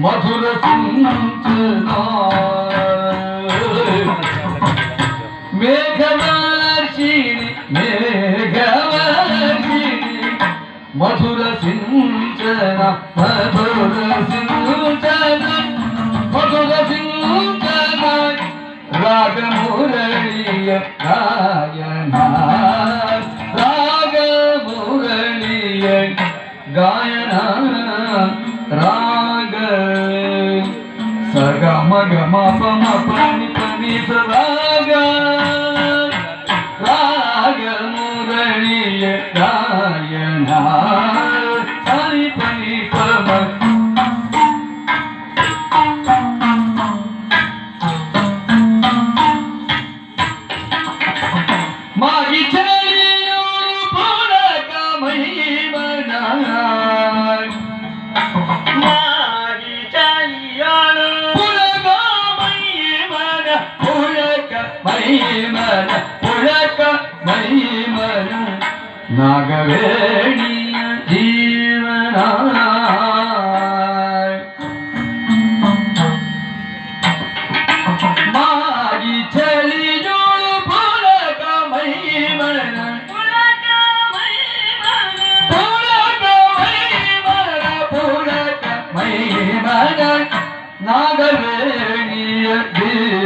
मधुर मेघवर्षिणि a े घ व र गायन राग सग मग मप मप नि राग राग मुरणी गायना ಮೈಮನ ಪುಳಕ ಮೈಮನ ನಾಗವೇಣಿಯ ಜೀವನ ಮಾಗಿ ಚಳಿ ಜೋಳು ಪುಳಕ ಮೈಮನ ಪುಳಕ ಮೈಮನ ಪುಳಕ ಮೈಮನ ಪುಳಕ ಮೈಮನ ನಾಗವೇಣಿಯ ಜೀವನ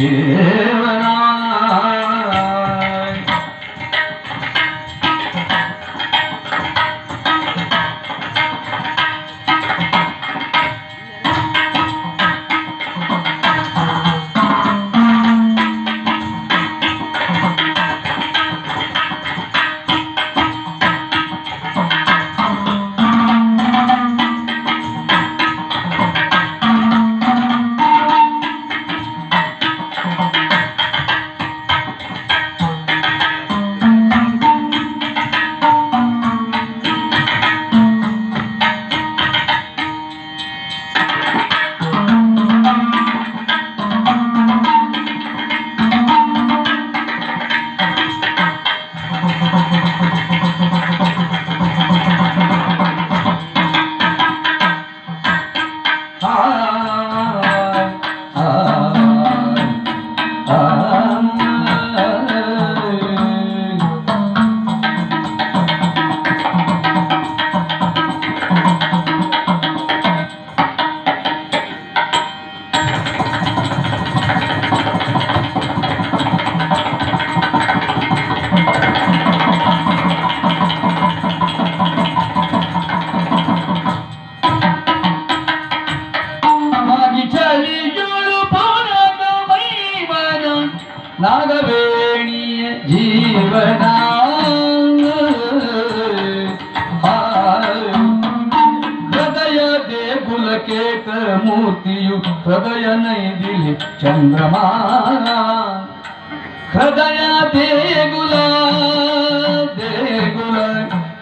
月。मूर्तियु हृद नई दिल चंद्रमाना हदया देगुले गुल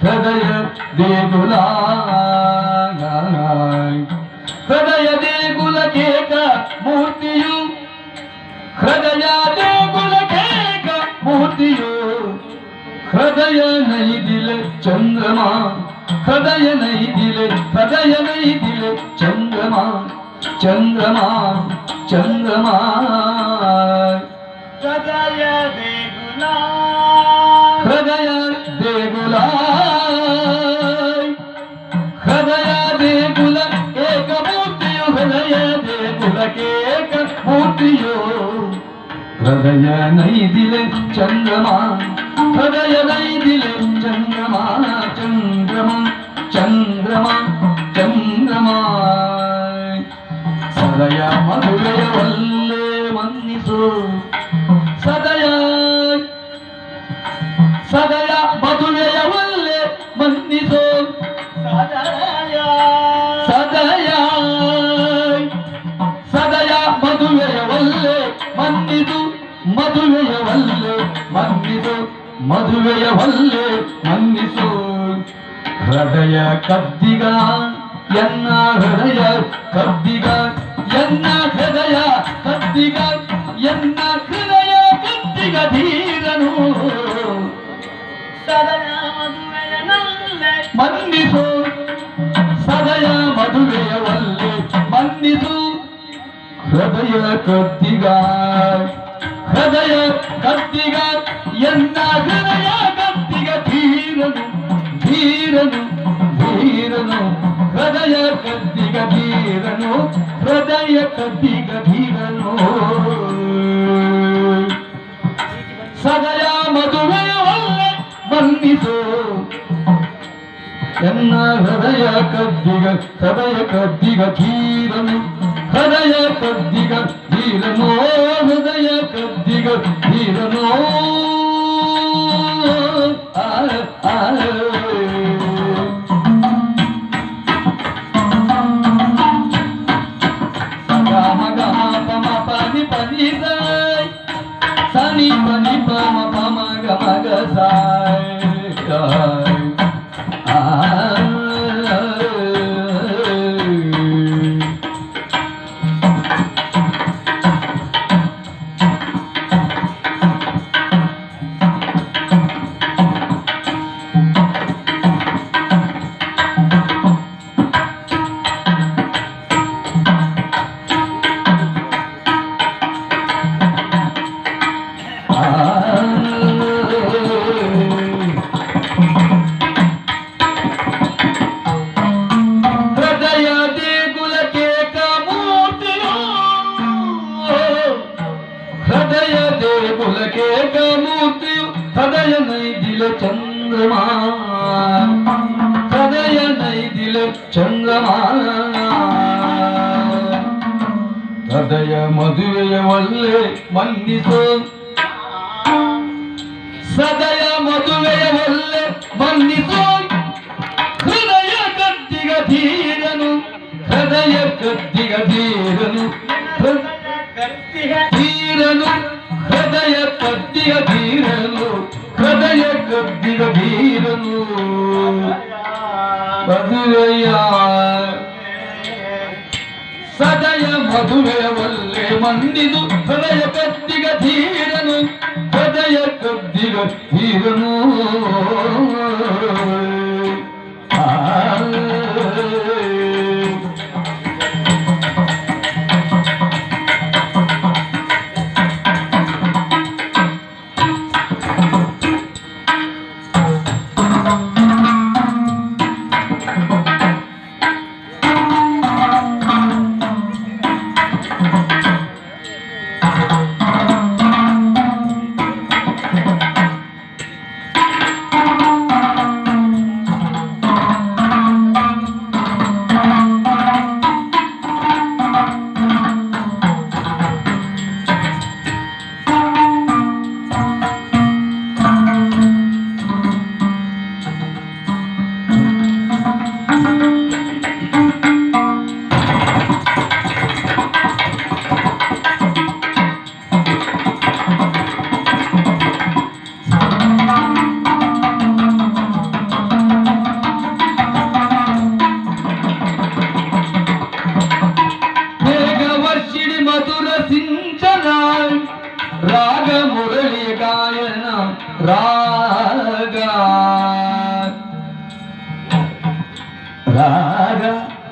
हृदय देगुल हदय देगुल खे मूर्तियूं हृदया देगुल खे मूर्तियूं हृदय नई హృదయనై దిలే హృదయనై దిలే చంద్రమా చంద్రమా చంద్రమా హృదయ దేగులా హృదయ దేగులా హృదయ దేగుల ఏకమూర్తియు హృదయ దేగులకేక మూర్తియో హృదయ నైదిలే చంద్రమా హృదయ నైదిలే చంద్రమా ಹೃದಯ ಮದುವೆಯವಲ್ಲೇ ಮನ್ನಿಸು ಸದಯ ಸದಯ ಮಧುರಯವಲ್ಲೇ ಮನ್ನಿಸು ಸದಯ ಸದಯ ಸದಯ ಮದುವೆಯವಲ್ಲೇ ಮನ್ನಿದು ಮದುವೆಯವಲ್ಲೇ ಮನ್ನಿದು ಮದುವೆಯವಲ್ಲೇ ಮನ್ನಿಸು ಹೃದಯ ಕಬ್ಬಿಗ ಎನ್ನ ಹೃದಯ ಕದ್ದಿಗ ಎನ್ನ ಹೃದಯ ಕತ್ತಿಗ ಎನ್ನ ಹೃದಯ ಕತ್ತಿಗ ಧೀರನು ಸದಯ ಮದುವೆಯ ಮಂದಿಸು ಸದಯ ಮದುವೆಯ ಮಂದಿಸು ಹೃದಯ ಕತ್ತಿಗ ಹೃದಯ ಕತ್ತಿಗ ಎನ್ನ ಹೃದಯ ಕತ್ತಿಗ ಧೀರನು ಧೀರನು ಧೀರನು ಹೃದಯ ಕತ್ತಿಗ ಧೀರನು ಹೃದಯ ये कभी कभी बनो सगया मधुमेह ಬಂದಿತು ಎನ್ನ ಹೃದಯ ಕದ್ದಿಗ ಹೃದಯ ಕದ್ದಿಗ ಧೀರನು ಹೃದಯ ಕದ್ದಿಗ ಧೀರನೋ ಹೃದಯ ಕದ್ದಿಗ ಧೀರನೋ ಆ ಆ 三个三。ಏಕಮೂರ್ತಿ ಹೃದಯ ನೈದಿಲ ಚಂದ್ರಮ ಹೃದಯ ನೈದಿಲ ಚಂದ್ರಮ ಹೃದಯ ಮದುವೆಯ ಒಲ್ಲೆ ಮಂದಿಸೋ ಸದಯ ಮದುವೆಯ ಒಲ್ಲೆ ಮಂದಿಸೋ ಹೃದಯ ಕತ್ತಿಗ ಧೀರನು ಹೃದಯ ಕತ್ತಿಗ ಧೀರನು ಧೀರನು ಹೃದಯ ಪದ್ಯ ಬೀರನು ಹೃದಯ ಗದ್ದಿದ ಬೀರನು ಮದುವೆಯ ಸದಯ ಮದುವೆ ಒಲ್ಲೆ ಮಂದಿದು ಹೃದಯ ಗದ್ದಿಗ ಧೀರನು ಹೃದಯ ಗದ್ದಿಗ ಧೀರನು ಆ ರಾಗ ರಾಗ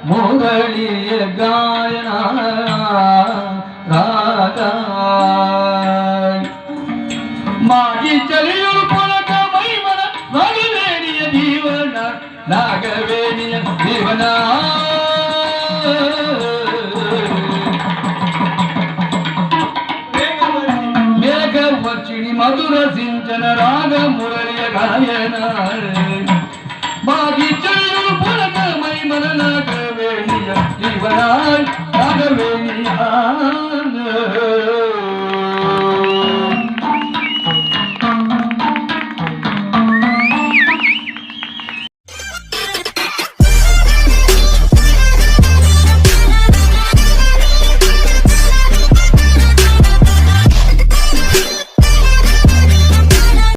ಮುರಳಿಯ ಗಾಯನ ರಾಗ ಮಾಡಿ ಚಲಿಯು ಮೈಮನ ನಾಗವೇಣಿಯ ಜೀವನ ನಾಗವೇಣಿಯ ಜೀವನ మధుర సించన రాగ మురళియ గాయనాడు మాకి చెల్లు పులకమై మన నాగవేణియ జీవనాడు నాగవేణియా